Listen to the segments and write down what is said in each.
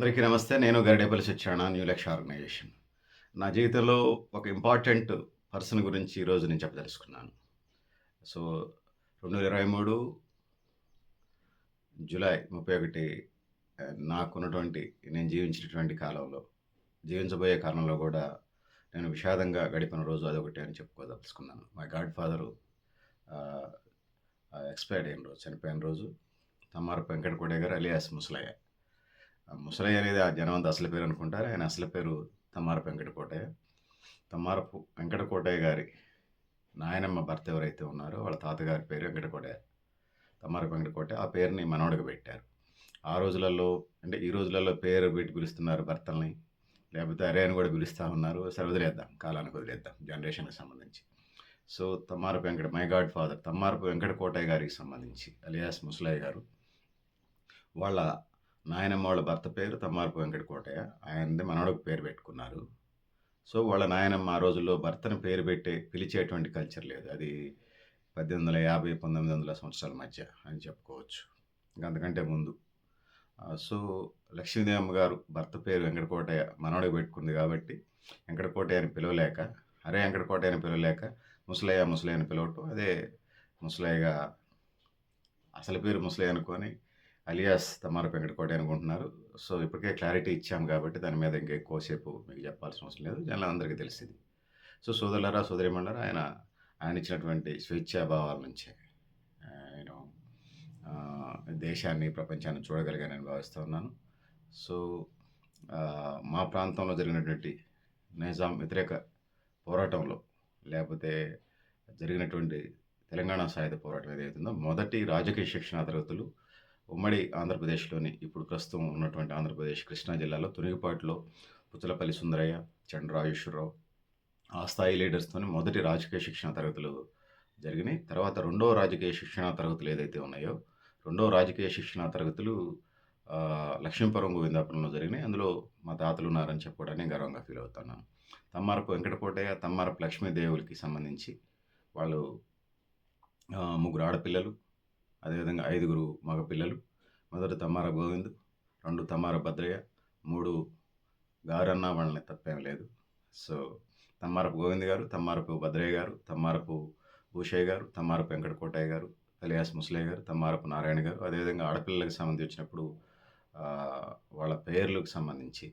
అందరికీ నమస్తే. నేను గరిడేపల్లి సత్యనారాయణ న్యూ లక్ష ఆర్గనైజేషన్ నా జీవితంలో ఒక ఇంపార్టెంట్ పర్సన్ గురించి ఈరోజు నేను చెప్పదలుచుకున్నాను. సో రెండు వేల ఇరవై మూడు జూలై ముప్పై ఒకటి నాకున్నటువంటి నేను జీవించినటువంటి కాలంలో జీవించబోయే కాలంలో కూడా నేను విషాదంగా గడిపిన రోజు అదొకటి అని చెప్పుకోదలుచుకున్నాను. మై గాడ్ ఫాదరు ఎక్స్పైర్డ్ అయిన రోజు చనిపోయిన రోజు తమ్మారు వెంకట కోడే గారు అలియాస్ ముసలయ్య. ముసలయ్య అనేది ఆ జనవంత అసలు పేరు అనుకుంటారు. ఆయన అసలు పేరు తమ్మారపు వెంకటకోటయ్య. తమ్మారపు వెంకటకోటయ్య గారి నాయనమ్మ భర్త ఎవరైతే ఉన్నారో వాళ్ళ తాతగారి పేరు వెంకటకోటయ్య. తమ్మారపు వెంకటకోటయ్య ఆ పేరుని మనవడికి పెట్టారు. ఆ రోజులలో అంటే ఈ రోజులలో పేరు పెట్టి పిలుస్తున్నారు భర్తల్ని. లేకపోతే అరే అని కూడా పిలుస్తూ ఉన్నారు. సరే వదిలేద్దాం కాలానికి వదిలేద్దాం జనరేషన్కి సంబంధించి. So Tammarapu Venkata my godfather Tammarapu Venkatakotaiah గారికి సంబంధించి అలియాస్ ముసలయ్య గారు వాళ్ళ నాయనమ్మ వాళ్ళ భర్త పేరు తమ్మారపు వెంకట కోటయ్య ఆయనది మనవడకు పేరు పెట్టుకున్నారు. సో వాళ్ళ నాయనమ్మ ఆ రోజుల్లో భర్తను పేరు పెట్టి పిలిచేటువంటి కల్చర్ లేదు. అది పద్దెనిమిది వందల యాభై పంతొమ్మిది వందల సంవత్సరాల మధ్య అని చెప్పుకోవచ్చు. అంతకంటే ముందు. సో లక్ష్మీదేవమ్మ గారు భర్త పేరు వెంకటకోటయ్య మనవడికి పెట్టుకుంది కాబట్టి వెంకటకోటయ్య అని పిలవలేక అరే వెంకటకోటయ్య అని పిలవలేక ముసలయ్య ముసలయ్య అని పిలవటం అదే ముసలయ్యగా అసలు పేరు ముసలయ్య అనుకొని అలియాస్ తమార వెంకటకోట అనుకుంటున్నారు. సో ఇప్పటికే క్లారిటీ ఇచ్చాం కాబట్టి దాని మీద ఇంకా ఎక్కువసేపు మీకు చెప్పాల్సిన అవసరం లేదు. జనాలందరికీ తెలిసింది. సో సోదరులరా సోదరిమండరా ఆయన ఆయన ఇచ్చినటువంటి స్వేచ్ఛాభావాల నుంచే నేను దేశాన్ని ప్రపంచాన్ని చూడగలిగానని భావిస్తూ ఉన్నాను. సో మా ప్రాంతంలో జరిగినటువంటి నిజాం వ్యతిరేక పోరాటంలో లేకపోతే జరిగినటువంటి తెలంగాణ సాయుధ పోరాటం ఏదైతుందో మొదటి రాజకీయ శిక్షణ తరగతులు ఉమ్మడి ఆంధ్రప్రదేశ్లోని ఇప్పుడు ప్రస్తుతం ఉన్నటువంటి ఆంధ్రప్రదేశ్ కృష్ణా జిల్లాలో తునిగిపాటులో పుచ్చలపల్లి సుందరయ్య చంద్రాయుష్రావు ఆ స్థాయి లీడర్స్తోని మొదటి రాజకీయ శిక్షణ తరగతులు జరిగినాయి. తర్వాత రెండవ రాజకీయ శిక్షణ తరగతులు ఏదైతే ఉన్నాయో రెండవ రాజకీయ శిక్షణ తరగతులు లక్ష్మీపురం గోవిందాపురంలో జరిగినాయి. అందులో మా తాతలు ఉన్నారని చెప్పుకోవడానికి గర్వంగా ఫీల్ అవుతున్నాను. తమ్మారపు వెంకటకోటయ్య తమ్మారపు లక్ష్మీదేవులకి సంబంధించి వాళ్ళు ముగ్గురు ఆడపిల్లలు అదేవిధంగా ఐదుగురు మగపిల్లలు. మొదటి తమ్మార గోవింద్ రెండు తమ్మార భద్రయ్య మూడు గారన్న వాళ్ళని తప్పేం లేదు. సో తమ్మారపు గోవింద్ గారు తమ్మారపు భద్రయ్య గారు తమ్మారపు భూషయ్య గారు తమ్మారపు వెంకటకోటయ్య గారు అలియాస్ ముసలయ్య గారు తమ్మారపు నారాయణ గారు అదేవిధంగా ఆడపిల్లలకు సంబంధించినప్పుడు వాళ్ళ పేర్లకు సంబంధించి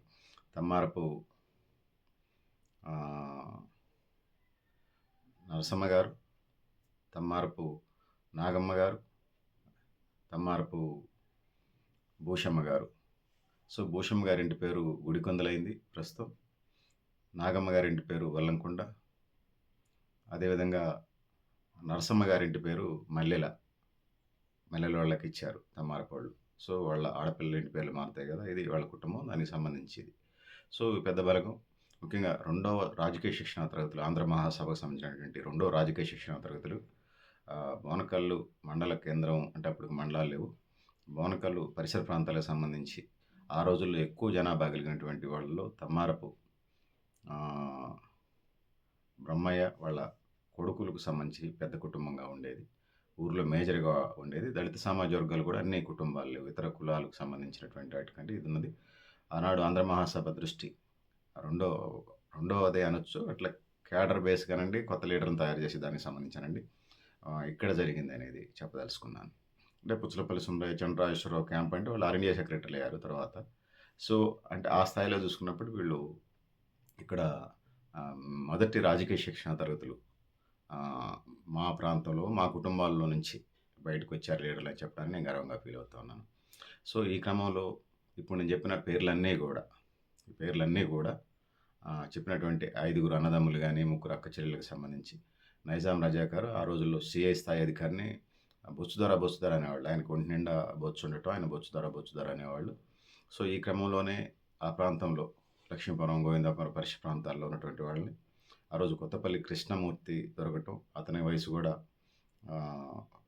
తమ్మారపు నరసమ్మ గారు తమ్మారపు నాగమ్మ గారు తమ్మారపు భూషమ్మ గారు. సో భూషమ్మ గారింటి పేరు గుడికొందలైంది ప్రస్తుతం. నాగమ్మ గారింటి పేరు వల్లంకొండ. అదేవిధంగా నరసమ్మ గారింటి పేరు మల్లెల. మల్లెల వాళ్ళకి ఇచ్చారు తమ్మారపు వాళ్ళు. సో వాళ్ళ ఆడపిల్లల ఇంటి పేర్లు మారుతాయి కదా ఇది వాళ్ళ కుటుంబం దానికి సంబంధించింది. సో పెద్ద బలగం. ముఖ్యంగా రెండవ రాజకీయ శిక్షణ తరగతులు ఆంధ్ర మహాసభకు సంబంధించినటువంటి రెండవ రాజకీయ శిక్షణ తరగతులు బోనకల్లు మండల కేంద్రం అంటే అప్పుడు మండలాలు లేవు. బోనకల్లు పరిసర ప్రాంతాలకు సంబంధించి ఆ రోజుల్లో ఎక్కువ జనాభా కలిగినటువంటి వాళ్ళలో తమ్మారపు బ్రహ్మయ్య వాళ్ళ కొడుకులకు సంబంధించి పెద్ద కుటుంబంగా ఉండేది. ఊర్లో మేజర్గా ఉండేది. దళిత సమాజ వర్గాలు కూడా అన్ని కుటుంబాలు లేవు. ఇతర కులాలకు సంబంధించినటువంటి వాటికంటే ఇది ఉన్నది. ఆనాడు ఆంధ్ర మహాసభ దృష్టి రెండో రెండో అదే అనొచ్చు. అట్లా క్యాడర్ బేస్ కానండి కొత్త లీడర్ని తయారు చేసి దానికి సంబంధించానండి. ఎక్కడ ఇక్కడ జరిగింది అనేది చెప్పదలుచుకున్నాను. అంటే పుచ్చలపల్లి సుందరయ్య చంద్రరాజేశ్వరరావు క్యాంప్ అంటే వాళ్ళు ఆల్ ఇండియా సెక్రటరీ అయ్యారు తర్వాత. సో అంటే ఆ స్థాయిలో చూసుకున్నప్పుడు వీళ్ళు ఇక్కడ మొదటి రాజకీయ శిక్షణ తరగతులు మా ప్రాంతంలో మా కుటుంబాల్లో నుంచి బయటకు వచ్చారు లీడర్లు అని చెప్పడానికి నేను గర్వంగా ఫీల్ అవుతా ఉన్నాను. సో ఈ క్రమంలో ఇప్పుడు నేను చెప్పిన పేర్లన్నీ కూడా పేర్లన్నీ కూడా చెప్పినటువంటి ఐదుగురు అన్నదమ్ములు కానీ ముగ్గురు అక్క చెల్లెలకు సంబంధించి నైజాం రజాకారు ఆ రోజుల్లో సిఐ స్థాయి అధికారిని బొచ్చుదర బొచ్చుధర అనేవాళ్ళు. ఆయనకు ఒంటి నిండా బొచ్చు ఉండటం ఆయన బొచ్చుధర బొచ్చుధర అనేవాళ్ళు. సో ఈ క్రమంలోనే ఆ ప్రాంతంలో లక్ష్మీపురం గోవిందాపురం పరిష ప్రాంతాల్లో ఉన్నటువంటి వాళ్ళని ఆ రోజు కొత్తపల్లి కృష్ణమూర్తి దొరకటం అతని వయసు కూడా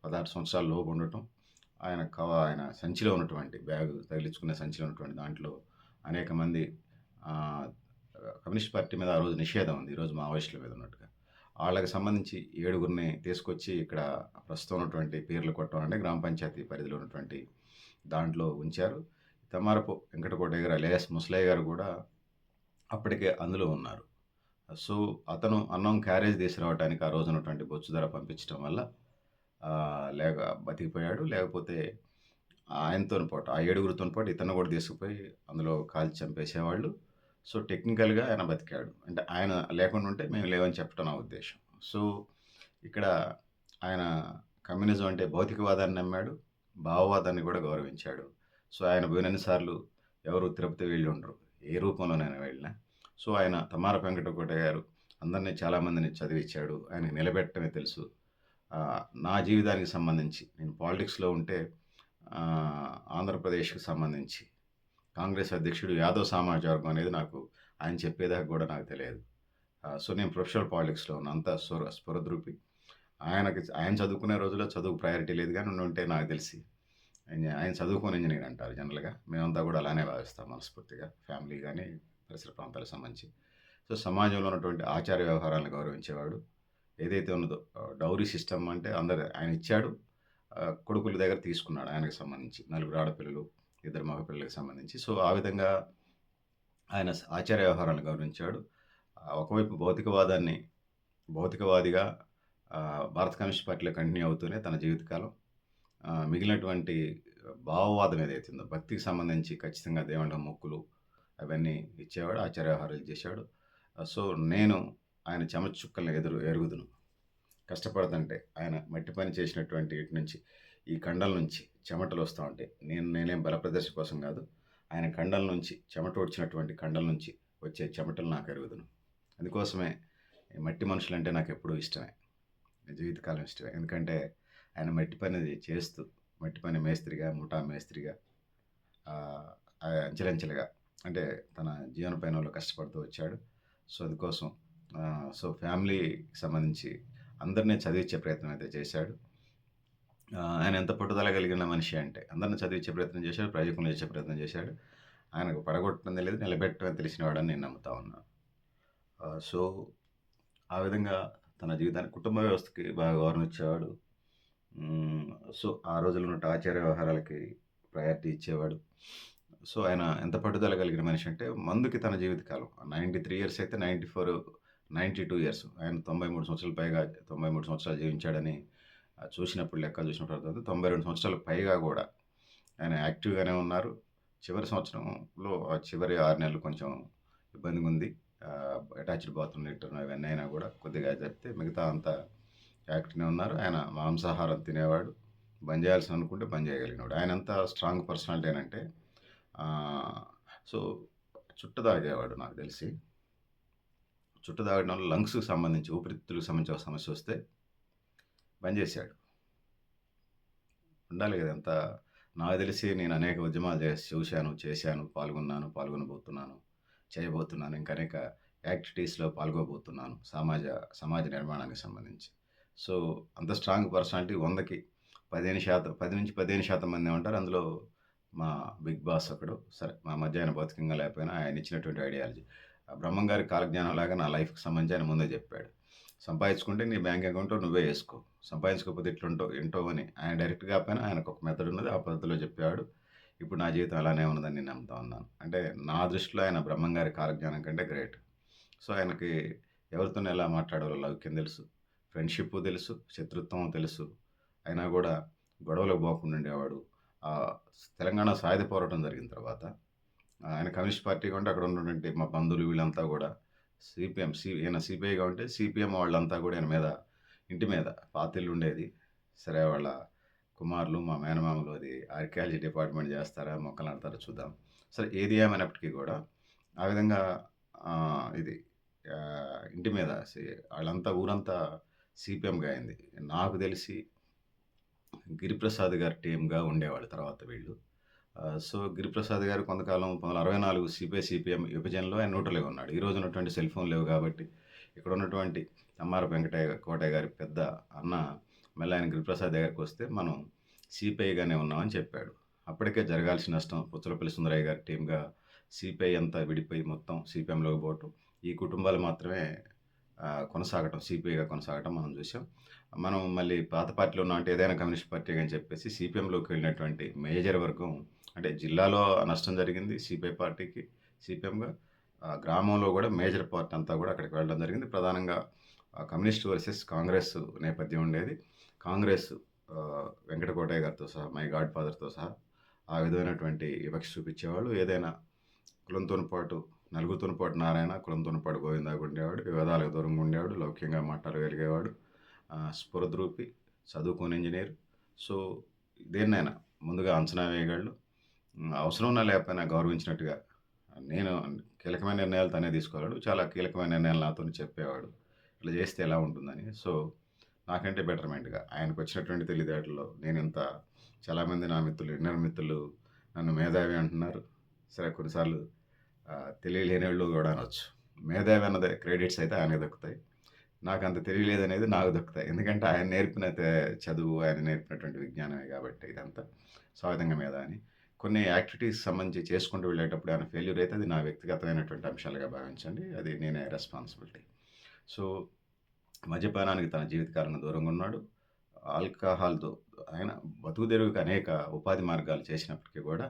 పదహారు సంవత్సరాల లోపు ఉండటం ఆయన కవ ఆయన సంచిలో ఉన్నటువంటి బ్యాగ్ తగిలించుకునే సంచిలో ఉన్నటువంటి దాంట్లో అనేక మంది కమ్యూనిస్ట్ పార్టీ మీద ఆ రోజు నిషేధం ఉంది. ఈరోజు మావోయిస్టుల మీద ఉన్నట్టుగా. వాళ్ళకి సంబంధించి ఏడుగురిని తీసుకొచ్చి ఇక్కడ ప్రస్తుతం ఉన్నటువంటి పేర్లు కొట్టడం అంటే గ్రామ పంచాయతీ పరిధిలో ఉన్నటువంటి దాంట్లో ఉంచారు. తెమ్మారపు వెంకటకోటయ్య గారు అలియాస్ ముసలయ్య గారు కూడా అప్పటికే అందులో ఉన్నారు. సో అతను అన్నం క్యారేజ్ తీసుకురావడానికి ఆ రోజు ఉన్నటువంటి బొచ్చు ధర పంపించడం వల్ల లేక బతికిపోయాడు. లేకపోతే ఆయనతో పాటు ఆ ఏడుగురితో పాటు ఇతను కూడా తీసుకుపోయి అందులో కాల్చి చంపేసేవాళ్ళు. సో టెక్నికల్గా ఆయన బతికాడు. అంటే ఆయన లేకుండా ఉంటే మేము లేవని చెప్పడం నా ఉద్దేశం. సో ఇక్కడ ఆయన కమ్యూనిజం అంటే భౌతికవాదాన్ని నమ్మాడు భావవాదాన్ని కూడా గౌరవించాడు. సో ఆయన పోయినన్నిసార్లు ఎవరు తిరుపతి వెళ్ళి ఉండరు. ఏ రూపంలోనైనా వెళ్ళినా. సో ఆయన తమార వెంకటకోట గారు అందరినీ చాలామందిని చదివించాడు ఆయన నిలబెట్టమే తెలుసు. నా జీవితానికి సంబంధించి నేను పాలిటిక్స్లో ఉంటే ఆంధ్రప్రదేశ్కి సంబంధించి కాంగ్రెస్ అధ్యక్షుడు యాదవ్ సామాజిక వర్గం అనేది నాకు ఆయన చెప్పేదాకా కూడా నాకు తెలియదు. సో నేను ప్రొఫెషనల్ పాలిటిక్స్లో ఉన్న అంత స్వర స్వరద్రూపి. ఆయనకి ఆయన చదువుకునే రోజుల్లో చదువు ప్రయారిటీ లేదు కానీ ఉండి ఉంటే నాకు తెలిసి ఆయన ఆయన చదువుకొని ఇంజనీర్ అంటారు జనరల్గా మేమంతా కూడా అలానే భావిస్తాం మనస్ఫూర్తిగా ఫ్యామిలీ కానీ పరిసర ప్రాంతాలకు సంబంధించి. సో సమాజంలో ఉన్నటువంటి ఆచార వ్యవహారాలను గౌరవించేవాడు. ఏదైతే ఉన్నదో డౌరీ సిస్టమ్ అంటే అందరు ఆయన ఇచ్చాడు. కొడుకుల దగ్గర తీసుకున్నాడు ఆయనకు సంబంధించి. నలుగురు ఆడపిల్లలు ఇద్దరు మగపిల్లలకు సంబంధించి. సో ఆ విధంగా ఆయన ఆచార వ్యవహారాలను గౌరవించాడు. ఒకవైపు భౌతికవాదాన్ని భౌతికవాదిగా భారత కమ్యూనిస్ట్ పార్టీలో కంటిన్యూ అవుతూనే తన జీవితకాలం మిగిలినటువంటి భావవాదం ఏదైతే ఉందో భక్తికి సంబంధించి ఖచ్చితంగా దేవుళ్ళ మొక్కులు అవన్నీ ఇచ్చేవాడు ఆచార వ్యవహారాలు చేశాడు. సో నేను ఆయన చెమచుక్కలను ఎదురు ఎరుగుదును. కష్టపడదంటే ఆయన మట్టి పని చేసినటువంటి ఇటు నుంచి ఈ కండల నుంచి చెమటలు వస్తూ ఉంటాయి నేను నేనేం బలప్రదర్శన కోసం కాదు ఆయన కండల నుంచి చెమట వచ్చినటువంటి కండల నుంచి వచ్చే చెమటలు నాకు ఎరుగుదును. అందుకోసమే ఈ మట్టి మనుషులంటే నాకు ఎప్పుడూ ఇష్టమే. జీవితకాలం ఇష్టమే. ఎందుకంటే ఆయన మట్టి పని చేస్తూ మట్టి పని మేస్త్రిగా ముఠా మేస్త్రిగా అంచెలంచెలుగా అంటే తన జీవన పయనంలో కష్టపడుతూ వచ్చాడు. సో అందుకోసం సో ఫ్యామిలీకి సంబంధించి అందరినీ చదివించే ప్రయత్నం అయితే చేశాడు. ఆయన ఎంత పట్టుదల కలిగిన మనిషి అంటే అందరిని చదివించే ప్రయత్నం చేశాడు ప్రయోజకులు చేసే ప్రయత్నం చేశాడు. ఆయనకు పడగొట్టడం తెలియదు నిలబెట్టడం తెలిసినవాడని నేను నమ్ముతా ఉన్నాను సో ఆ విధంగా తన జీవితాన్ని కుటుంబ వ్యవస్థకి బాగా గౌరవం ఇచ్చేవాడు. సో ఆ రోజుల్లో ఉన్న ఆచార వ్యవహారాలకి ప్రయారిటీ ఇచ్చేవాడు. సో ఆయన ఎంత పట్టుదల కలిగిన మనిషి అంటే మందుకి తన జీవితకాలం నైంటీ త్రీ ఇయర్స్ అయితే ninety four ninety two years ఆయన తొంభై మూడు సంవత్సరాల పైగా తొంభై మూడు సంవత్సరాలు జీవించాడని చూసినప్పుడు లెక్కలు చూసినప్పుడు అర్థమవుతుంది తొంభై రెండు సంవత్సరాలకు పైగా కూడా ఆయన యాక్టివ్గానే ఉన్నారు. చివరి సంవత్సరంలో ఆ చివరి ఆరు నెలలు కొంచెం ఇబ్బందిగా ఉంది. అటాచ్డ్ బాత్రూమ్ రిటర్న్ ఇవన్నీ అయినా కూడా కొద్దిగా చెప్తే మిగతా అంతా యాక్టివ్నే ఉన్నారు. ఆయన మాంసాహారం తినేవాడు. బంద్ చేయాల్సి అనుకుంటే బంద్ చేయగలిగినాడు. ఆయన అంత స్ట్రాంగ్ పర్సనాలిటీ అంటే సో చుట్ట తాగేవాడు నాకు తెలిసి. చుట్ట తాగడం వల్ల లంగ్స్కి సంబంధించి ఊపిరితిత్తులకు సంబంధించి ఒక సమస్య వస్తే బంద్ చేశాడు. ఉండాలి కదా ఎంత నాకు తెలిసి నేను అనేక ఉద్యమాలు చేసి చూశాను చేశాను పాల్గొన్నాను పాల్గొనబోతున్నాను చేయబోతున్నాను ఇంకా అనేక యాక్టివిటీస్లో పాల్గొబోతున్నాను సమాజ సమాజ నిర్మాణానికి సంబంధించి. సో అంత స్ట్రాంగ్ పర్సనాలిటీ వందకి పదిహేను శాతం పది నుంచి పదిహేను శాతం మంది ఉంటారు అందులో మా బిగ్ బాస్ ఒకడు సరే మా మధ్య ఆయన భౌతికంగా లేకపోయినా ఆయన ఇచ్చినటువంటి ఐడియాలజీ. బ్రహ్మం గారి కాలజ్ఞానం లాగా నా లైఫ్కి సంబంధించి ఆయన ముందే చెప్పాడు. సంపాదించుకుంటే నీ బ్యాంక్ అకౌంట్ నువ్వే వేసుకో. సంపాదించుకోకపోతే ఇట్లుంటో ఏంటో అని ఆయన డైరెక్ట్గా కాకపోయినా ఆయనకు ఒక మెథడ్ ఉన్నది. ఆ పద్ధతిలో చెప్పాడు ఇప్పుడు నా జీవితం అలానే ఉన్నదని నేను నమ్ముతా ఉన్నాను. అంటే నా దృష్టిలో ఆయన బ్రహ్మంగారి కాలజ్ఞానం కంటే గ్రేట్. సో ఆయనకి ఎవరితో ఎలా మాట్లాడాలో లౌక్యం తెలుసు ఫ్రెండ్షిప్ తెలుసు శత్రుత్వం తెలుసు. అయినా కూడా గొడవలకు పోకుండా ఉండేవాడు. తెలంగాణ సాయుధ పోరాటం జరిగిన తర్వాత ఆయన కమ్యూనిస్ట్ పార్టీ ఉంటే అక్కడ ఉన్నటువంటి మా బంధువులు వీళ్ళంతా కూడా సిపిఎం సి ఈయన సిపిఐగా ఉంటే సిపిఎం వాళ్ళంతా కూడా ఈయన మీద ఇంటి మీద పాతిల్లు ఉండేది సరే వాళ్ళ కుమారులు మా మేనమామలు అది ఆర్కియాలజీ డిపార్ట్మెంట్ చేస్తారా మొక్కలు నాడతారా చూద్దాం. సరే ఏది ఏమైనప్పటికీ కూడా ఆ విధంగా ఇది ఇంటి మీద వాళ్ళంతా ఊరంతా సిపిఎంగా అయింది. నాకు తెలిసి గిరిప్రసాద్ గారి టీమ్గా ఉండేవాళ్ళు తర్వాత వీళ్ళు. సో గిరిప్రసాద్ గారు కొంతకాలం పంతొమ్మిది వందల అరవై నాలుగు సిపిఐ సిపిఎం విభజనలో ఆయన నూటలుగా ఉన్నాడు. ఈ రోజు ఉన్నటువంటి సెల్ ఫోన్ లేవు కాబట్టి ఇక్కడ ఉన్నటువంటి తమ్మార వెంకటయ్య కోటయ్య గారి పెద్ద అన్న మళ్ళీ ఆయన గిరిప్రసాద్ దగ్గరికి వస్తే మనం సిపిఐగానే ఉన్నామని చెప్పాడు. అప్పటికే జరగాల్సిన నష్టం పుచ్చలపల్లి సుందరయ్య గారి టీంగా సిపిఐ అంతా విడిపోయి మొత్తం సిపిఎంలోకి పోవటం ఈ కుటుంబాలు మాత్రమే కొనసాగటం సిపిఐగా కొనసాగటం మనం చూసాం మనం మళ్ళీ పాత పార్టీలో ఉన్న అంటే ఏదైనా కమ్యూనిస్ట్ పార్టీ అని చెప్పేసి సిపిఎంలోకి వెళ్ళినటువంటి మేజర్ వర్గం అంటే జిల్లాలో నష్టం జరిగింది సిపిఐ పార్టీకి సిపిఎంగా. గ్రామంలో కూడా మేజర్ పార్టీ అంతా కూడా అక్కడికి వెళ్ళడం జరిగింది. ప్రధానంగా కమ్యూనిస్ట్ వర్సెస్ కాంగ్రెస్ నేపథ్యం ఉండేది. కాంగ్రెస్ వెంకటకోటయ్య గారితో సహా మై గాడ్ ఫాదర్తో సహా ఆ విధమైనటువంటి వివక్ష చూపించేవాళ్ళు. ఏదైనా కులంతో పాటు నలుగురితో పాటు నారాయణ కులంతో పాటు గోవిందాగా ఉండేవాడు వివాదాలకు దూరంగా ఉండేవాడు లౌక్యంగా మాట్లాడగలిగేవాడు స్ఫురద్రూపి చదువుకోని ఇంజనీర్. సో దేన్నైనా ముందుగా అంచనా వేయగలడు. అవసరం ఉన్నా లేకపోయినా గౌరవించినట్టుగా. నేను కీలకమైన నిర్ణయాలు తనే తీసుకోగలడు. చాలా కీలకమైన నిర్ణయాలు నాతో చెప్పేవాడు. ఇట్లా చేస్తే ఎలా ఉంటుందని. సో నాకంటే బెటర్మెంట్గా ఆయనకు వచ్చినటువంటి తెలివితేటల్లో నేను ఇంత చాలామంది నా మిత్రులు ఇన్నర్ మిత్రులు నన్ను మేధావి అంటున్నారు. సరే కొన్నిసార్లు తెలియలేని వాళ్ళు కూడా అనొచ్చు. మేధావి అన్నది క్రెడిట్స్ అయితే ఆయనకు దక్కుతాయి. నాకు అంత తెలియలేదు అనేది నాకు దక్కుతాయి. ఎందుకంటే ఆయన నేర్పిన చదువు ఆయన నేర్పినటువంటి విజ్ఞానమే కాబట్టి ఇదంతా. సో విధంగా మీద అని. కొన్ని యాక్టివిటీస్ సంబంధించి చేసుకుంటూ వెళ్ళేటప్పుడు ఆయన ఫెయిల్యూర్ అయితే అది నా వ్యక్తిగతమైనటువంటి అంశాలుగా భావించండి. అది నేనే రెస్పాన్సిబిలిటీ సో మద్యపానానికి తన జీవితకాలంలో దూరంగా ఉన్నాడు. ఆల్కహాల్తో ఆయన బతుకు తెరువుకి అనేక ఉపాధి మార్గాలు చేసినప్పటికీ కూడా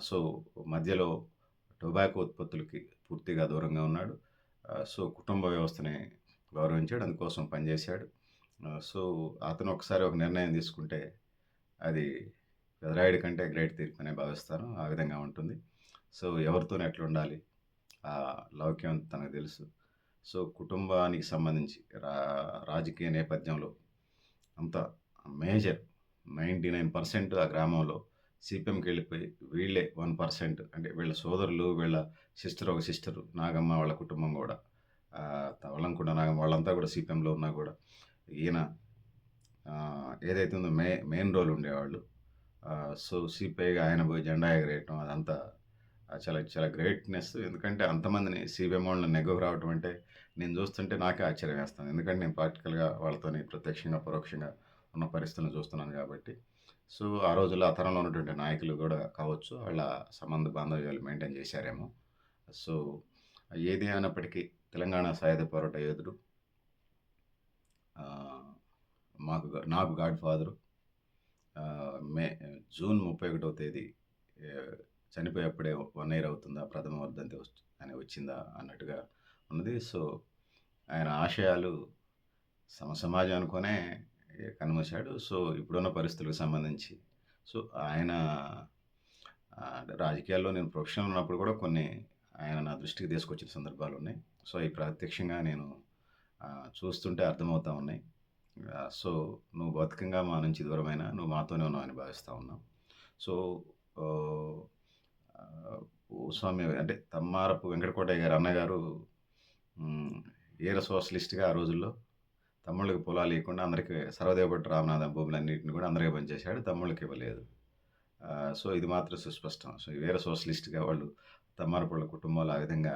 సో మధ్యలో టొబాకో ఉత్పత్తులకి పూర్తిగా దూరంగా ఉన్నాడు. సో కుటుంబ వ్యవస్థని గౌరవించాడు. అందుకోసం పనిచేశాడు. సో అతను ఒకసారి ఒక నిర్ణయం తీసుకుంటే అది పెదరాయుడి కంటే గ్రేట్ తీర్పునే భావిస్తాను. ఆ విధంగా ఉంటుంది. సో ఎవరితోనే ఎట్లా ఉండాలి? లౌక్యం తనకు తెలుసు. సో కుటుంబానికి సంబంధించి రా రాజకీయ నేపథ్యంలో అంత మేజర్ నైంటీ నైన్ పర్సెంట్ ఆ గ్రామంలో సిపిఎంకి వెళ్ళిపోయి వీళ్ళే వన్ పర్సెంట్ అంటే వీళ్ళ సోదరులు వీళ్ళ సిస్టర్ ఒక సిస్టర్ నాగమ్మ వాళ్ళ కుటుంబం కూడా. ఆ, నాగమ్మ వాళ్ళంతా కూడా సిపిఎంలో ఉన్నా కూడా ఈయన ఏదైతే ఉందో మే మెయిన్ రోల్ ఉండేవాళ్ళు. సో సిపిఐగా ఆయన పోయి జెండా ఎగరేయటం అదంతా చాలా చాలా గ్రేట్నెస్. ఎందుకంటే అంతమందిని సిపిఎం వాళ్ళని నెగ్గకు రావటం అంటే నేను చూస్తుంటే నాకే ఆశ్చర్యం వేస్తాను ఎందుకంటే నేను ప్రాక్టికల్గా వాళ్ళతోని ప్రత్యక్షంగా పరోక్షంగా ఉన్న పరిస్థితులను చూస్తున్నాను కాబట్టి. సో ఆ రోజుల్లో ఆ తరంలో ఉన్నటువంటి నాయకులు కూడా కావచ్చు వాళ్ళ సంబంధ బాంధవ్యాలు మెయింటైన్ చేశారేమో. సో ఏది అయినప్పటికీ తెలంగాణ సాయుధ పోరాట యోధుడు మాకు నాకు గాడ్ ఫాదరు. మే జూన్ ముప్పై ఒకటవ తేదీ చనిపోయేప్పుడే వన్ ఇయర్ అవుతుందా? ప్రథమ వర్ధంతి అని వచ్చిందా? అన్నట్టుగా ఉన్నది. సో ఆయన ఆశయాలు సమ సమాజం అనుకునే కనుమూశాడు సో ఇప్పుడున్న పరిస్థితులకు సంబంధించి. సో ఆయన రాజకీయాల్లో నేను ప్రొఫెషనల్ ఉన్నప్పుడు కూడా కొన్ని ఆయన నా దృష్టికి తీసుకొచ్చిన సందర్భాలు ఉన్నాయి. సో ఈ ప్రత్యక్షంగా నేను చూస్తుంటే అర్థమవుతా ఉన్నాయి. సో నువ్వు బతుకంగా మా నుంచి దూరమైన నువ్వు మాతోనే ఉన్నావని భావిస్తూ ఉన్నావు సో ఓ, అంటే తమ్మారపు వెంకటకోటయ్య గారు అన్నగారు ఏర సోషలిస్ట్గా ఆ రోజుల్లో తమ్ముళ్ళకి పొలాలు ఇవ్వకుండా అందరికీ సర్వదేవపట్టు రామనాథ భూములన్నింటిని కూడా అందరికీ పనిచేశాడు తమ్ముళ్ళకి ఇవ్వలేదు. సో ఇది మాత్రం సుస్పష్టం. సో వేరే సోషలిస్ట్గా వాళ్ళు తమ్మారపుళ్ళ కుటుంబాలు ఆ విధంగా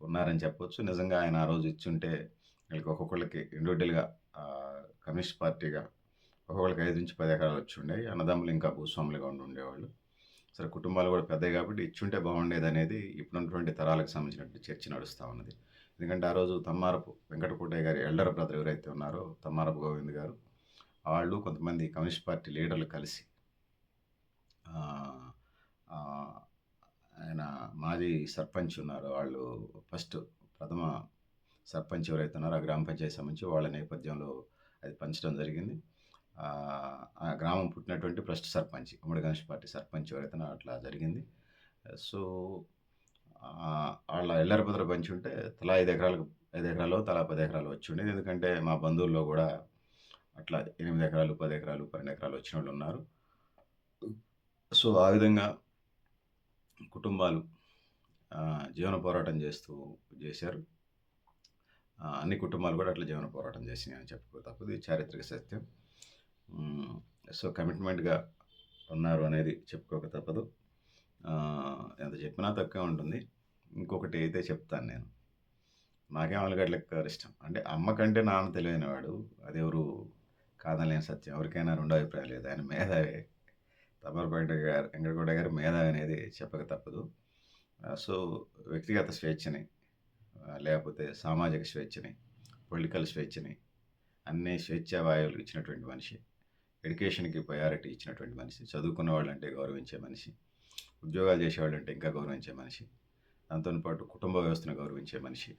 ఉన్నారని చెప్పొచ్చు. నిజంగా ఆయన ఆ రోజు ఇచ్చుంటే వీళ్ళకి ఒక్కొక్కళ్ళకి ఇండివిజువల్గా కమ్యూనిస్ట్ పార్టీగా ఒక్కొక్కళ్ళకి ఐదు నుంచి పది ఎకరాలు వచ్చి ఉండేవి అన్నదమ్ములు ఇంకా భూస్వాములుగా ఉండి ఉండేవాళ్ళు. సరే కుటుంబాలు కూడా పెద్దవి కాబట్టి ఇచ్చుంటే బాగుండేది అనేది ఇప్పుడున్నటువంటి తరాలకు సంబంధించినటువంటి చర్చ నడుస్తూ ఉన్నది. ఎందుకంటే ఆ రోజు తమ్మారపు వెంకటకోటయ్య గారి ఎల్డర్ బ్రదర్ ఎవరైతే ఉన్నారో తమ్మారపు గోవింద్ గారు వాళ్ళు కొంతమంది కమ్యూనిస్ట్ పార్టీ లీడర్లు కలిసి ఆయన మాజీ సర్పంచ్ ఉన్నారు. వాళ్ళు ఫస్ట్ ప్రథమ సర్పంచ్ ఎవరైతే ఉన్నారో ఆ గ్రామ పంచాయతీ సంబంధించి వాళ్ళ నేపథ్యంలో అది పంచడం జరిగింది. ఆ గ్రామం పుట్టినటువంటి ఫస్ట్ సర్పంచ్ ఉమ్మడి గణేష్ పార్టీ సర్పంచ్ ఎవరైతేనో అట్లా జరిగింది. సో వాళ్ళ ఎల్లరిపద్ర పంచి ఉంటే తలా ఐదు ఎకరాలకు ఐదు ఎకరాలు తలా పది ఎకరాలు వచ్చి ఉండేది. ఎందుకంటే మా బంధువుల్లో కూడా అట్లా ఎనిమిది ఎకరాలు పది ఎకరాలు పన్నెండు ఎకరాలు వచ్చిన వాళ్ళు ఉన్నారు. సో ఆ విధంగా కుటుంబాలు జీవన పోరాటం చేస్తూ చేశారు. అన్ని కుటుంబాలు కూడా అట్లా జీవన పోరాటం చేసినాయి అని చెప్పుకో తప్పదు. ఇది చారిత్రక సత్యం. సో కమిట్మెంట్గా ఉన్నారు అనేది చెప్పుకోక తప్పదు. ఎంత చెప్పినా తక్కువ ఉంటుంది. ఇంకొకటి అయితే చెప్తాను నేను. నాకేం ఆలుగడ్డల కూర ఇష్టం. అంటే అమ్మ కంటే నాన్న తెలివైనవాడు అది ఎవరు కాదనలేని సత్యం. ఎవరికైనా రెండో అభిప్రాయం లేదు. ఆయన మేధావే. తమరపేట గారు వెంకటగౌడ గారు మేధావి అనేది చెప్పక తప్పదు. సో వ్యక్తిగత స్వేచ్ఛని లేకపోతే సామాజిక స్వేచ్ఛని పొలిటికల్ స్వేచ్ఛని అన్ని స్వేచ్ఛావాయువులు ఇచ్చినటువంటి మనిషి ఎడ్యుకేషన్‌కి ప్రయారిటీ ఇచ్చినటువంటి మనిషి. చదువుకున్న వాళ్ళంటే గౌరవించే మనిషి. ఉద్యోగాలు చేసేవాళ్ళంటే ఇంకా గౌరవించే మనిషి. దాంతోపాటు కుటుంబ వ్యవస్థను గౌరవించే మనిషి.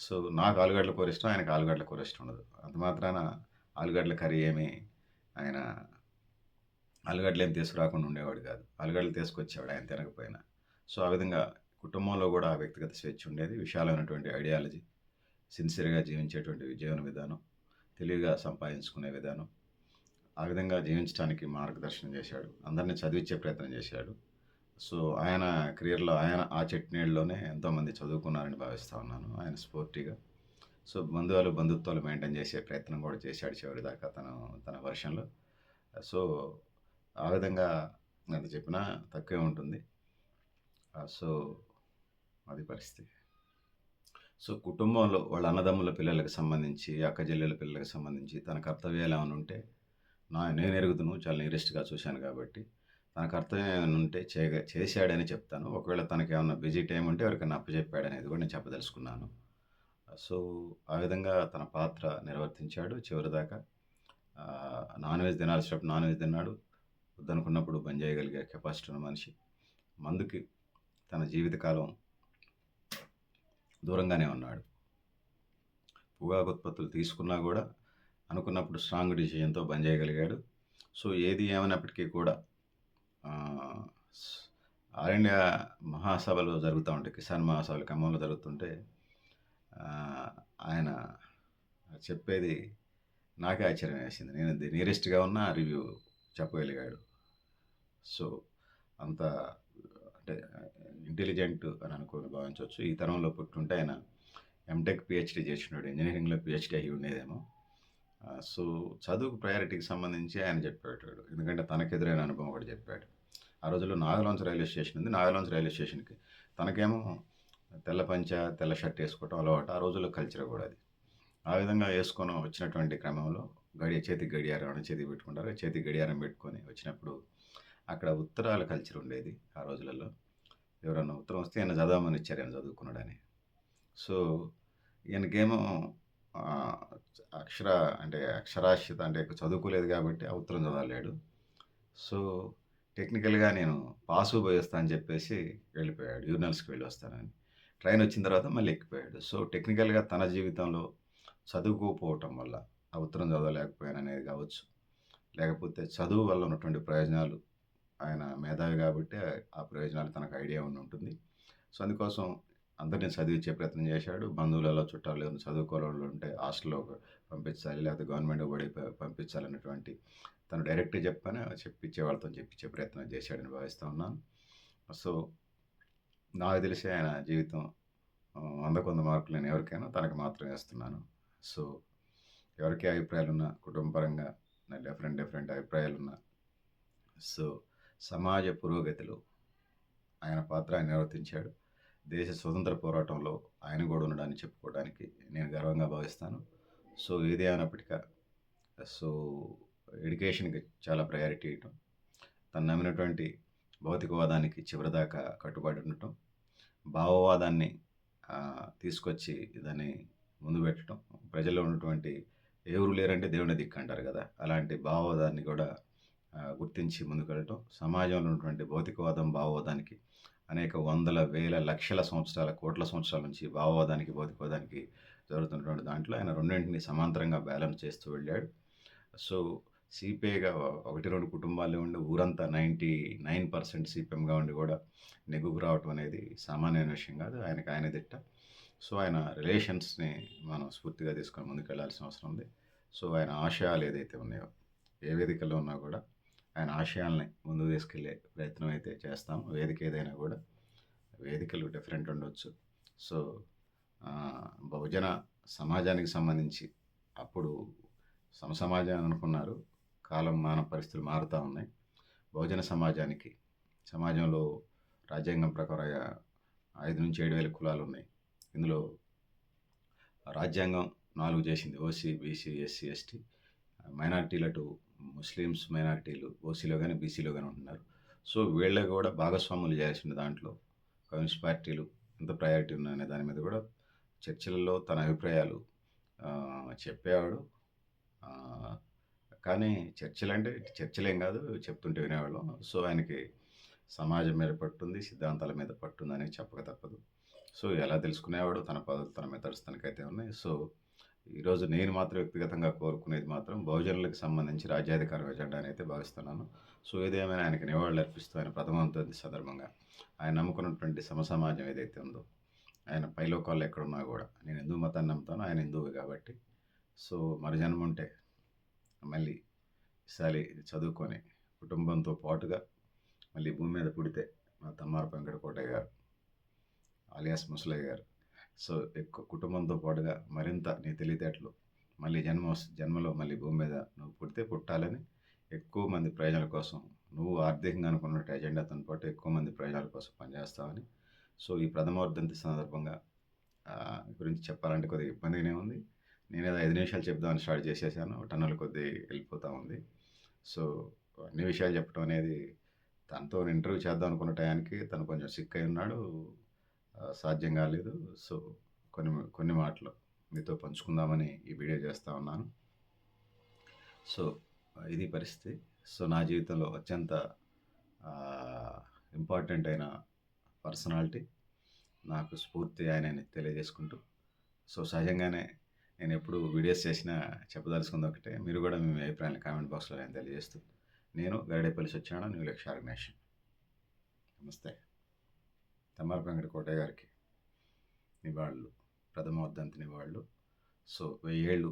సో, నాకు ఆలుగడ్డల కూర ఇష్టం. ఆయనకు ఆలుగడ్డల కూర ఇష్టం ఉండదు. అంత మాత్రాన ఆలుగడ్డల కర్రీ ఏమి ఆయన ఆలుగడ్డలు ఏం తీసుకురాకుండా ఉండేవాడు కాదు. ఆలుగడ్డలు తీసుకొచ్చేవాడు ఆయన తినకపోయినా. సో, ఆ విధంగా కుటుంబంలో కూడా వ్యక్తిగత స్వేచ్ఛ ఉండేది. విశాలమైనటువంటి ఐడియాలజీ, సిన్సియర్‌గా జీవించేటువంటి జీవన విధానం, తెలివిగా సంపాదించుకునే విధానం. ఆ విధంగా జీవించడానికి మార్గదర్శనం చేశాడు. అందరిని చదివించే ప్రయత్నం చేశాడు. సో, ఆయన కెరియర్‌లో ఆయన ఆ చెట్నీళ్ళలోనే ఎంతోమంది చదువుకున్నారని భావిస్తూ ఉన్నాను. ఆయన స్ఫూర్తిగా. సో, బంధువులు, బంధుత్వాలు మెయింటైన్ చేసే ప్రయత్నం కూడా చేశాడు చివరిదాకా తను తన వెర్షన్‌లో. సో, ఆ విధంగా ఎంత చెప్పినా తక్కువే ఉంటుంది. సో, అది పరిస్థితి. సో, కుటుంబంలో వాళ్ళ అన్నదమ్ముల పిల్లలకు సంబంధించి, అక్కచెల్లెల పిల్లలకు సంబంధించి తన కర్తవ్యాలు ఏమైనా ఉంటే నా నేను ఎరుగుతును చాలా నీరెస్ట్గా చూశాను కాబట్టి, తన కర్తవ్యం ఏమైనా ఉంటే చేయగ చేశాడని చెప్తాను. ఒకవేళ తనకేమన్నా బిజీ టైం ఉంటే ఎవరికైనా అప్పచెప్పాడనేది కూడా నేను చెప్పదలుచుకున్నాను. సో, ఆ విధంగా తన పాత్ర నిర్వర్తించాడు చివరిదాకా. నాన్ వెజ్ తినాల్సినప్పుడు నాన్ వెజ్ తిన్నాడు. వద్దనుకున్నప్పుడు బంద్ చేయగలిగే కెపాసిటీ ఉన్న మనిషి. మందుకి తన జీవితకాలం దూరంగానే ఉన్నాడు. పొగాకు ఉత్పత్తులు తీసుకున్నా కూడా అనుకున్నప్పుడు స్ట్రాంగ్ డిసిజన్తో బంద్ చేయగలిగాడు. సో, ఏది ఏమైనప్పటికీ కూడా ఆహ్, ఆల్ ఇండియా మహాసభలు జరుగుతూ ఉంటాయి. కిసాన్ మహాసభలు ఖమ్మంలో జరుగుతుంటే ఆయన చెప్పేది నాకే ఆశ్చర్యం వేసింది. నేను ది నియరెస్ట్‌గా ఉన్న రివ్యూ చెప్పగలిగాడు. సో, అంత అంటే ఇంటెలిజెంట్ అని అనుకోని భావించవచ్చు ఈ తరంలో పుట్టుంటే ఆయన ఎంటెక్, పిహెచ్డీ చేసినాడు ఇంజనీరింగ్లో పిహెచ్డీ అయ్యి ఉండేదేమో. సో, చదువుకు ప్రయారిటీకి సంబంధించి ఆయన చెప్పేటోడు. ఎందుకంటే తనకెదురైన అనుభవం కూడా చెప్పాడు. ఆ రోజుల్లో నాగలోంచ రైల్వే స్టేషన్ ఉంది. నాగలోంచ రైల్వే స్టేషన్‌కి తనకేమో తెల్ల పంచ, తెల్ల షర్ట్ వేసుకోవటం అలవాటు. ఆ రోజుల్లో కల్చర్ కూడా అది. ఆ విధంగా వేసుకొని వచ్చినటువంటి క్రమంలో గడియ చేతికి గడియారం అని చేతికి పెట్టుకుంటారు. చేతికి గడియారం పెట్టుకొని వచ్చినప్పుడు అక్కడ ఉత్తరాల కల్చర్ ఉండేది ఆ రోజులలో. ఎవరైనా ఉత్తరం వస్తే ఈయన చదవమని ఇచ్చారు ఈయన చదువుకున్నాడని. సో, ఈయనకేమో అక్షర అంటే అక్షరాస్యత అంటే చదువుకోలేదు కాబట్టి ఆ ఉత్తరం చదవలేడు. సో, టెక్నికల్‌గా నేను పాసు పోయేస్తా అని చెప్పేసి వెళ్ళిపోయాడు. యూనల్స్కి వెళ్ళి వస్తానని. ట్రైన్ వచ్చిన తర్వాత మళ్ళీ ఎక్కిపోయాడు. సో, టెక్నికల్‌గా తన జీవితంలో చదువుకోకపోవటం వల్ల ఆ ఉత్తరం చదవలేకపోయాననేది కావచ్చు. లేకపోతే చదువు వల్ల ఉన్నటువంటి ప్రయోజనాలు ఆయన మేధావి కాబట్టి ఆ ప్రయోజనాలు తనకు ఐడియా ఉండి ఉంటుంది. సో, అందుకోసం అందరిని చదివించే ప్రయత్నం చేశాడు. బంధువులలో, చుట్టాలు ఎవరైనా చదువుకోనోళ్ళు ఉంటే హాస్టల్‌లో పంపించాలి. లేకపోతే గవర్నమెంట్ బడి పంపించాలన్నటువంటి తను డైరెక్ట్‌గా చెప్పని చెప్పించే వాళ్ళతో చెప్పించే ప్రయత్నం చేశాడని భావిస్తూ ఉన్నాను. సో, నాకు తెలిసి ఆయన జీవితం వంద కొంద మార్కులు నేను ఎవరికైనా తనకు మాత్రం వేస్తున్నాను. సో, ఎవరికి అభిప్రాయాలున్నా కుటుంబపరంగా డిఫరెంట్ డిఫరెంట్ అభిప్రాయాలున్నా సో, సమాజ పురోగతిలో ఆయన పాత్ర ఆయన నిర్వర్తించాడు. దేశ స్వతంత్ర పోరాటంలో ఆయన కూడా ఉండడాన్ని చెప్పుకోవడానికి నేను గర్వంగా భావిస్తాను. సో, ఏది ఏమైనప్పటికీ సో, ఎడ్యుకేషన్‌కి చాలా ప్రయారిటీ ఇవ్వటం. తను నమ్మినటువంటి భౌతికవాదానికి చివరిదాకా కట్టుబడి ఉండటం. భావవాదాన్ని తీసుకొచ్చి దాన్ని ముందు పెట్టడం. ప్రజల్లో ఉన్నటువంటి ఎవరు లేరంటే దేవుని దిక్కు అంటారు కదా! అలాంటి భావవాదాన్ని కూడా గుర్తించి ముందుకెళ్ళటం. సమాజంలో ఉన్నటువంటి భౌతికవాదం, భావవాదానికి అనేక వందల, వేల, లక్షల సంవత్సరాల, కోట్ల సంవత్సరాల నుంచి భావవాదానికి, భౌతికవాదానికి జరుగుతున్నటువంటి దాంట్లో ఆయన రెండింటిని సమాంతరంగా బ్యాలెన్స్ చేస్తూ వెళ్ళాడు. సో, సిపిఐగా ఒకటి రెండు కుటుంబాలే ఉండి ఊరంతా 99% సీపీఎంగా ఉండి కూడా నెగ్గుకు రావటం అనేది సామాన్యమైన విషయం కాదు. ఆయనకు ఆయన దిట్ట. సో, ఆయన రిలేషన్స్‌ని మనం స్ఫూర్తిగా తీసుకొని ముందుకెళ్ళాల్సిన అవసరం ఉంది. సో, ఆయన ఆశయాలు ఏదైతే ఉన్నాయో, ఏ వేదికలో ఉన్నా కూడా ఆయన ఆశయాల్ని ముందుకు తీసుకెళ్ళే ప్రయత్నం అయితే చేస్తాం. వేదిక ఏదైనా కూడా. వేదికలు డిఫరెంట్ ఉండొచ్చు. సో, బహుజన సమాజానికి సంబంధించి అప్పుడు సమసమాజం అనుకున్నారు. కాలం, మాన పరిస్థితులు మారుతూ ఉన్నాయి. బహుజన సమాజానికి సమాజంలో రాజ్యాంగం ప్రకారం ఆహ్, 5-7,000 కులాలున్నాయి. ఇందులో రాజ్యాంగం నాలుగు చేసింది. OC, BC, SC, ST. మైనార్టీలటు Muslims మైనారిటీలు ఓసీలో కానీ బీసీలో కానీ ఉంటున్నారు. సో, వీళ్ళకి కూడా భాగస్వాములు చేయాల్సిన దాంట్లో కమ్యూనిస్ట్ పార్టీలు ఎంత ప్రయారిటీ ఉన్నాయనే దాని మీద కూడా చర్చలలో తన అభిప్రాయాలు చెప్పేవాడు. కానీ చర్చలు అంటే చర్చలేం కాదు చెప్తుంటే వినేవాళ్ళం సో ఆయనకి సమాజం మీద పట్టుంది సిద్ధాంతాల మీద పట్టుందని చెప్పక తప్పదు సో ఎలా తెలుసుకునేవాడు తన పదవులు తన మెథడ్స్ తనకైతే ఉన్నాయి సో ఈరోజు నేను మాత్రం వ్యక్తిగతంగా కోరుకునేది మాత్రం బహుజనులకు సంబంధించి రాజ్యాధికారం ఎజెండా అయితే భావిస్తున్నాను. సో ఏదేమైనా ఆయనకి నివాళులు అర్పిస్తూ ఆయన ప్రథమంతో సందర్భంగా ఆయన నమ్ముకున్నటువంటి సమసమాజం ఏదైతే ఉందో ఆయన పైలోకాల్లో ఎక్కడున్నా కూడా నేను హిందూ మతాన్ని నమ్ముతాను ఆయన హిందువు కాబట్టి. సో మరి జన్మ ఉంటే మళ్ళీ ఈసారి చదువుకొని కుటుంబంతో పాటుగా మళ్ళీ భూమి మీద పుడితే మా తమ్మారు వెంకటకోటయ్య గారు అలియాస్ ముసలయ్య గారు సో ఎక్కువ కుటుంబంతో పాటుగా మరింత నీ తెలివితేటలు మళ్ళీ జన్మ జన్మలో మళ్ళీ భూమి మీద నువ్వు పుడితే పుట్టాలని ఎక్కువ మంది ప్రయోజనాల కోసం నువ్వు ఆర్థికంగా అనుకున్న ఎజెండాతో పాటు ఎక్కువ మంది ప్రయోజనాల కోసం పనిచేస్తావని. సో ఈ ప్రథమవర్ధంతి సందర్భంగా గురించి చెప్పాలంటే కొద్దిగా ఇబ్బందిగానే ఉంది. నేను ఏదో ఐదు నిమిషాలు చెప్దామని స్టార్ట్ చేసేసాను. టన్నుల కొద్దీ వెళ్ళిపోతూ ఉంది. సో అన్ని విషయాలు చెప్పడం అనేది తనతో ఇంటర్వ్యూ చేద్దాం అనుకున్న టయానికి తను కొంచెం సిక్ అయి ఉన్నాడు. సాధ్యం కాలేదు. సో కొన్ని కొన్ని మాటలు మీతో పంచుకుందామని ఈ వీడియో చేస్తూ ఉన్నాను. సో ఇది పరిస్థితి. సో నా జీవితంలో అత్యంత ఇంపార్టెంట్ అయిన పర్సనాలిటీ. నాకు స్ఫూర్తి ఆయనని తెలియజేసుకుంటూ సో సహజంగానే నేను ఎప్పుడు వీడియోస్ చేసినా చెప్పదలుచుకుంది ఒకటే. మీరు కూడా మీ అభిప్రాయాన్ని కామెంట్ బాక్స్లో నేను తెలియజేస్తూ నేను గరడేపల్లి సత్యనారాయణ న్యూ లక్ష్య ఆర్గనైజేషన్ నమస్తే. తమ్మారు కోటయ్య గారికి నివాళులు ప్రథమ వర్ధంతి నివాళులు. సో వెయ్యేళ్ళు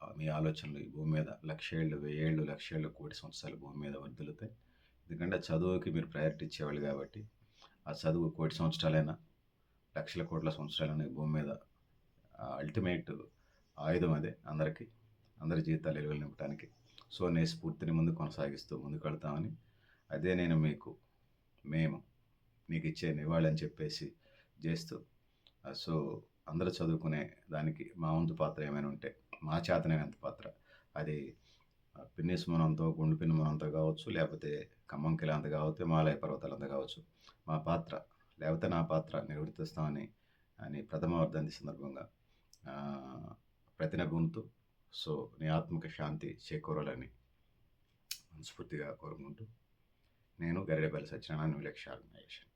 మీ ఆలోచనలు ఈ భూమి మీద లక్ష ఏళ్ళు వెయ్యేళ్ళు లక్ష ఏళ్ళు కోటి సంవత్సరాలు భూమి మీద వర్ధలుతాయి ఎందుకంటే చదువుకి మీరు ప్రయారిటీ ఇచ్చేవాళ్ళు కాబట్టి ఆ చదువు కోటి సంవత్సరాలైనా లక్షల కోట్ల సంవత్సరాలైనా భూమి మీద అల్టిమేట్ ఆయుధం అదే అందరికీ అందరి జీవితాలు ఎలువలు నింపడానికి సో నే స్ఫూర్తిని ముందు కొనసాగిస్తూ ముందుకు వెళ్తామని అదే నేను మీకు మేము నీకు ఇచ్చే నివాళి అని చెప్పేసి చేస్తూ సో అందరూ చదువుకునే దానికి మా వంతు పాత్ర ఏమైనా ఉంటే మా చేతనైనంత పాత్ర. అది ఆ, పిన్ని సుమనంతో గుండు పిన్ని మనంతో కావచ్చు లేకపోతే ఖమ్మం కిలాంత కావచ్చు హిమాలయ పర్వతాలంత కావచ్చు మా పాత్ర లేకపోతే నా పాత్ర నిర్వర్తిస్తామని అని ప్రథమ వర్ధంతి సందర్భంగా ఆ, ప్రతినగుంతూ సో నీ ఆత్మక శాంతి చేకూరాలని మనస్ఫూర్తిగా కోరుకుంటూ నేను గరిడేపల్లి సత్యనారాయణ విలక్ష ఆర్గనైజేషన్